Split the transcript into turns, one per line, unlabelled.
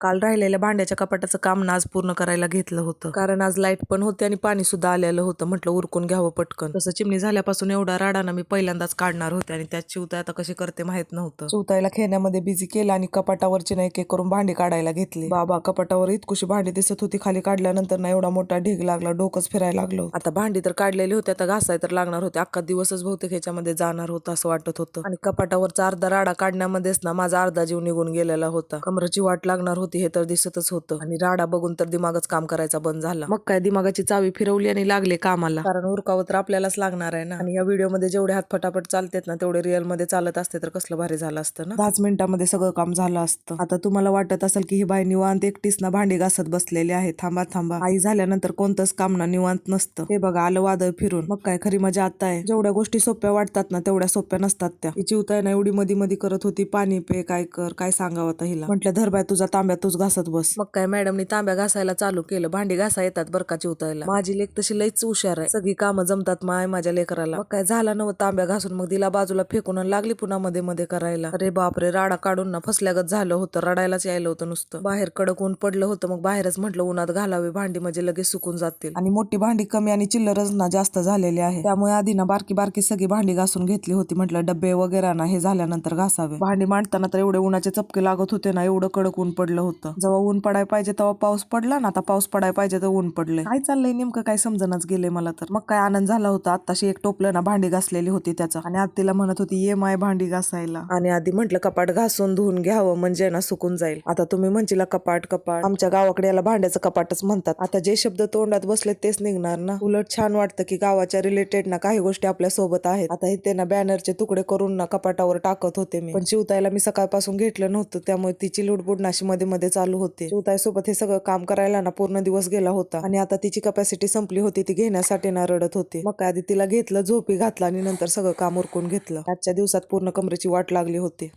काल राहिलेल्या भांड्याच्या कपाटाचं काम ना आज पूर्ण करायला घेतलं होतं. कारण आज लाइट पण होती आणि पाणी सुद्धा आलेलं होतं. म्हटलं उरकून घ्यावं पटकन. तसं चिमणी झाल्यापासून एवढा राडाना मी पहिल्यांदाच काढणार होते आणि त्यात चिवताय आता कशी करते माहीत नव्हतं. चिवतायला खेळण्यामध्ये बिझी केलं आणि कपाटावरची ना एक एक करून भांडी काढायला घेतली. बाबा कपाटावर इतकुशी भांडी दिसत होती. खाली काढल्यानंतर ना एवढा मोठा ढीग लागला डोकंच फिरायला लागलो आता भांडी तर काढलेली होती. आता घासाय तर लागणार होते. अख्खा दिवसच बहुतेक ह्याच्यामध्ये जाणार होता असं वाटत होतं. आणि कपाटावरचा अर्धा राडा काढण्यामध्येच ना माझा अर्धा जीव निघून गेलेला होता. कमरची वाट लागणार होती. हे तर दिसतच होतं. आणि राडा बघून तर दिमागच काम करायचा बंद झाला. मग काय दिमागाची चावी फिरवली आणि लागले कामाला. कारण उरकावं तर आपल्यालाच लागणार आहे ना. आणि या व्हिडिओमध्ये जेवढे हात फटाफट चालतात ना तेवढे रिअलमध्ये चालत असते तर कसलं भारी झालं असतं ना? दहाच मिनिटामध्ये सगळं काम झालं असतं. आता तुम्हाला वाटत असेल की ही बाई निवांत एकटीच ना भांडी घासत बसलेली आहे. थांबा थांबा. आई झाल्यानंतर कोणतंच काम ना निवांत नसतं. हे बघा आलं वादळ फिरून. मग काय खरी मजा आता आहे. जेवढ्या गोष्टी सोप्या वाटतात ना तेवढ्या सोप्या नसतात त्या. हिची उताय ना एवढी मधी मधी करत होती. पाणी पे काय कर काय सांगावं आता हिला? म्हटलं धरबाय तुझा तांब्या तूच घासत बस. मग काय मॅडमनी तांब्या घासायला चालू केलं. भांडी घासा येतात बरकाची उतरायला माझी लेख तशी लईच हुशार आहे. सगळी कामं जमतात माय माझ्या लेकराला. मग काय झाला नव तांब्या घासून? मग दिला बाजूला फेकून लागली पुन्हा मध्ये मध्ये करायला. अरे बापरे राडा काढून ना फसल्यागत झालं होतं. रडायलाच यायला होतं नुसतं. बाहेर कडक ऊन पडलं होतं. मग बाहेरच म्हटलं उन्हात घालावे भांडी म्हणजे लगेच सुकून जातील. आणि मोठी भांडी कमी आणि चिल्लरच ना जास्त झालेली आहे. त्यामुळे आधी ना बारकी बारकी सगळी भांडी घासून घेतली होती. म्हटलं डब्बे वगैरे ना हे झाल्यानंतर घासावे. भांडी मांडताना तर एवढे उन्हाचे चपके लागत होते ना एवढं कडक ऊन पडलं होतं. जेव्हा ऊन पडाय पाहिजे तेव्हा पाऊस पडला ना आता पाऊस पडाय पाहिजे तर ऊन पडले काय चाललंय नेमकं? काय समजणच गेले मला तर. मग काय आनंद झाला होता? आताशी एक टोपलं ना भांडी घासलेली होती त्याचा. आणि आज तिला म्हणत होती ये माय भांडी घासायला. आणि आधी म्हटलं कपाट घासून धुवून घ्यावं म्हणजे ना सुकून जाईल. आता तुम्ही म्हणशीला कपाट कपाट. आमच्या गावाकडे याला भांड्याचं कपाटच म्हणतात. आता जे शब्द तोंडात बसले तेच निघणार ना. उलट छान वाटतं की गावाच्या रिलेटेड ना काही गोष्टी आपल्यासोबत आहेत. आता हे ते ना बॅनरचे तुकडे करून ना कपाटावर टाकत होते मी. पण शिवताईला मी सकाळपासून घेतलं नव्हतं त्यामुळे तिची लुडबुड नाशी मध्ये मध्ये चालू होते. सोबत हे सगळं काम करायला ना पूर्ण दिवस गेला होता. आणि आता तिची कपॅसिटी संपली होती ती घेण्यासाठी ना रडत होती. मग काय आधी तिला घेतलं झोपी घातलं आणि नंतर सगळं काम उरकून घेतलं. आजच्या दिवसात पूर्ण कमरेची वाट लागली होती.